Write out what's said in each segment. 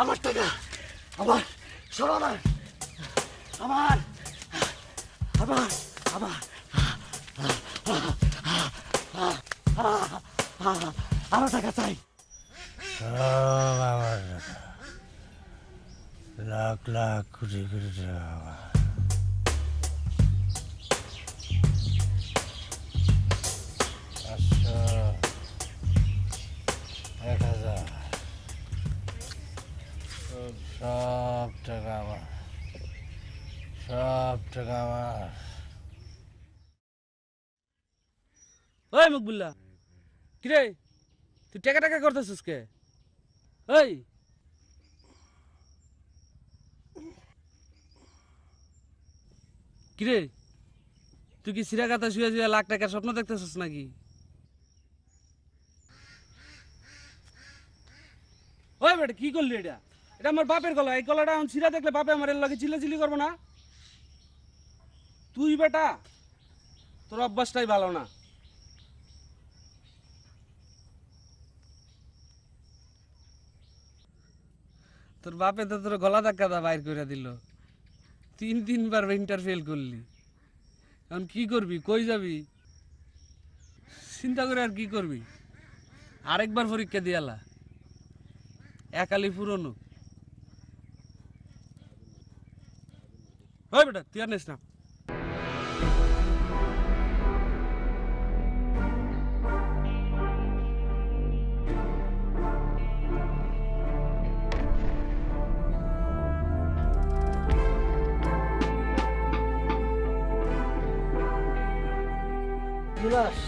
আমার টাকা আমার সব আমার আমার আমার আমার আমার টাকা চাই সব আমার টাকা। লাখ লাখ কোটি কোটি টাকা আমার। এক হাজার সব- টাকা আমার। সব টাকা আমার। ওই মকবুল্লা, কিরে, তুই টাকা টাকা করতেছিস কে? ওই কিরে, তুই কি সিরা কাতা শুয়ে শুয়ে লাখ টাকার স্বপ্ন দেখতেছিস নাকি? ওই বেটা, কি করলি এটা? এটা আমার বাপের গলা, এই গলাটা এখন সিরা দেখলে বাপে আমার এর লগে চিল্লি করব না। তুই বেটা, তোর অভ্যাসটাই ভালো না। তোর বাপে তো তোর গলা ধাক্কা দা বাইর করে দিল। তিন তিনবার ইন্টার ফেল করলি। এখন কি করবি, কই যাবি? চিন্তা করে আর কি করবি? আরেকবার পরীক্ষা দিয়ালা একালি পুরনো। ওই বেটা তুই আর নিস না। বিলাস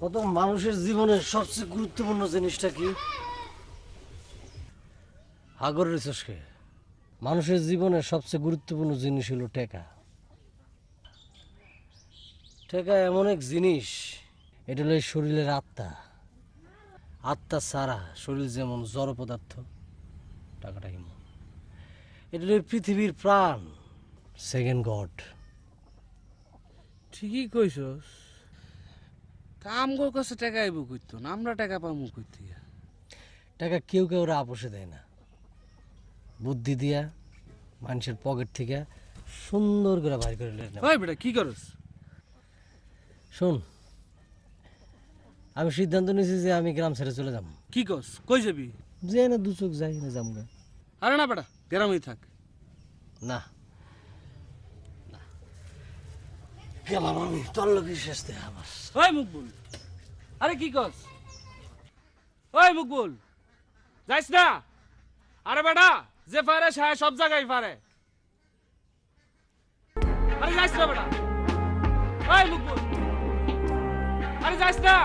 কত মানুষের জীবনের সবচেয়ে গুরুত্বপূর্ণ জিনিসটা কি? হাগর রিসোর্সকে মানুষের জীবনের সবচেয়ে গুরুত্বপূর্ণ জিনিস হলো টেকা টেকা এমন এক জিনিস এটা হলো শরীরের আত্মা। আত্মা ছাড়া শরীর যেমন জড় পদার্থ টাকাটা কেমন এটা হলো পৃথিবীর প্রাণ সেকেন্ড গড ঠিকই কইছস। কাম গো কাছে টাকা আইব কইতো না আমরা টাকা পামু কইতে। টাকা কেউ কেউ আপোষে দেয় না। বুদ্ধি দিয়া মানুষের পকেট থেকে সুন্দর করে বাইর করে নেয় ওই বেটা কি করস? শোন আমি সিদ্ধান্ত নিয়েছি যে আমি গ্রাম ছেড়ে চলে যাব। কি কস কই যাবি? যে না দু চোখ যাই না যাম গা। আরে না বেটা গ্রামেই থাক। না। গেলাম আমি তোর লোকের শেষ আমার। ওই মুকবুল আরে কি কস ওই মুকবুল যাইস না? আরে বেটা যে পারে সে সব জায়গায় পারে আরে যাইস না বেটা। ওই মুকবুল আরে যাইস না।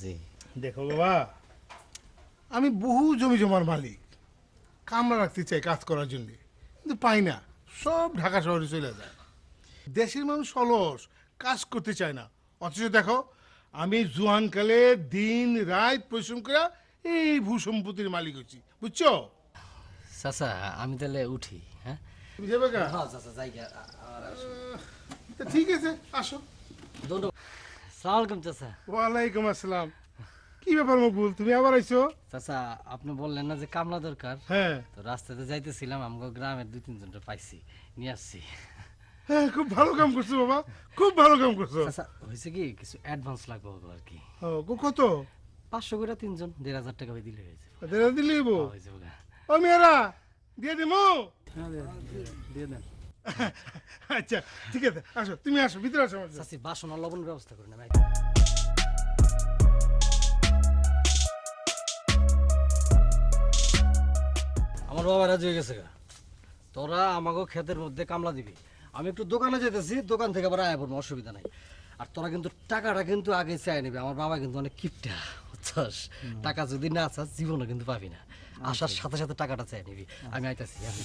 জি। দেখো বাবা আমি বহু জমি জমার মালিক। কামরা রাখতে চাই কাজ করার জন্য কিন্তু পাই না। সব ঢাকা শহরে চলে যায়। দেশের মানুষ অলস কাজ করতে চায় না। অথচ দেখো আমি জোয়ানকালে দিন রাত পরিশ্রম করে এই ভূ সম্পত্তির মালিক হচ্ছি। বুঝছ? চাচা আমি তাহলে উঠি হ্যাঁ? তুমি যাবে হ্যাঁ চাচা যাই গা। তা ঠিক আছে আসো। ধন্যবাদ। সালাম আলাইকুম চাচা। ওয়ালাইকুম আসসালাম। কি ব্যাপার মকবুল তুমি আবার আইছো? চাচা আপনি বললেন না যে কামলা দরকার। হ্যাঁ। তো রাস্তাতে যাইতেছিলাম আমাকে গ্রামের দুই তিনজনটা পাইছি নিয়ে আসছি। হ্যাঁ খুব ভালো কাম করছ বাবা। খুব ভালো কাম করছ। আচ্ছা হয়েছে কি কিছু অ্যাডভান্স লাগবে ওকে আর কি। ও, কত? পাঁচশো করে তিনজন দেড় হাজার টাকা করে দিলে হয়েছে। দেড় হয়েছে ওকে ও মেয়েরা দিয়ে দিমো? দিয়ে দেন। আচ্ছা ঠিক আছে আসো তুমি আসো ভিতরে আসো। চাচি বাসন আর লবণ ব্যবস্থা করে নেবে আমার বাবা রাজি হয়ে গেছে গা। তোরা আমাকে ক্ষেতের মধ্যে কামলা দিবি। আমি একটু দোকানে যেতেছি দোকান থেকে আবার আয় পড়ব অসুবিধা নাই। আর তোরা কিন্তু টাকাটা কিন্তু আগে চাই নেবে। আমার বাবা কিন্তু অনেক কিপটা বুঝছস? টাকা যদি না চাস জীবনে কিন্তু পাবি না। আসার সাথে সাথে টাকাটা চাই নিবি। আমি আইতাছি আমি।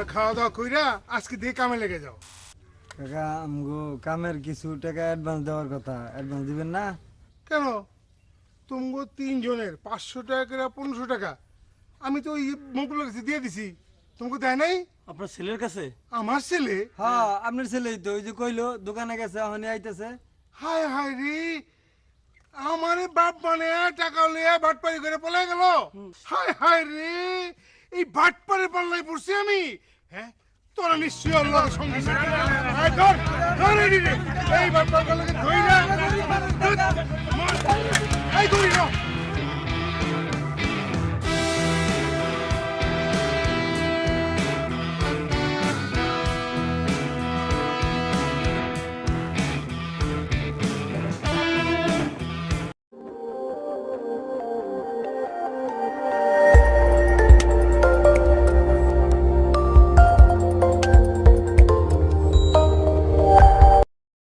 তোমরা খাওয়া দাওয়া কইরা আজকে দিয়ে কামে লেগে যাও। কাকা আমগো কামের কিছু টাকা অ্যাডভান্স দেওয়ার কথা। অ্যাডভান্স দিবেন না? কেন? তুমগো তিনজনের পাঁচশো টাকা করে পনেরোশো টাকা। আমি তো ওই মকুলের কাছে দিয়ে দিছি। তোমাকে দেয় নাই? আপনার ছেলের কাছে? আমার ছেলে? হ্যাঁ আপনার ছেলেই তো। ওই যে কইলো দোকানে গেছে এখনই আইতেছে। হায় হায় রে! আমারে বাপ মানে টাকা লিয়ে বাটপারি করে পলাই গেল। হায় হায় রে! এই বাটপারে পাল্লায় পড়ছি আমি। হ্যাঁ? তোরা নিশ্চয়ই আল্লাহ সঙ্গে। এই বাটপার পাল্লাকে ধরি না। এই ধরি না।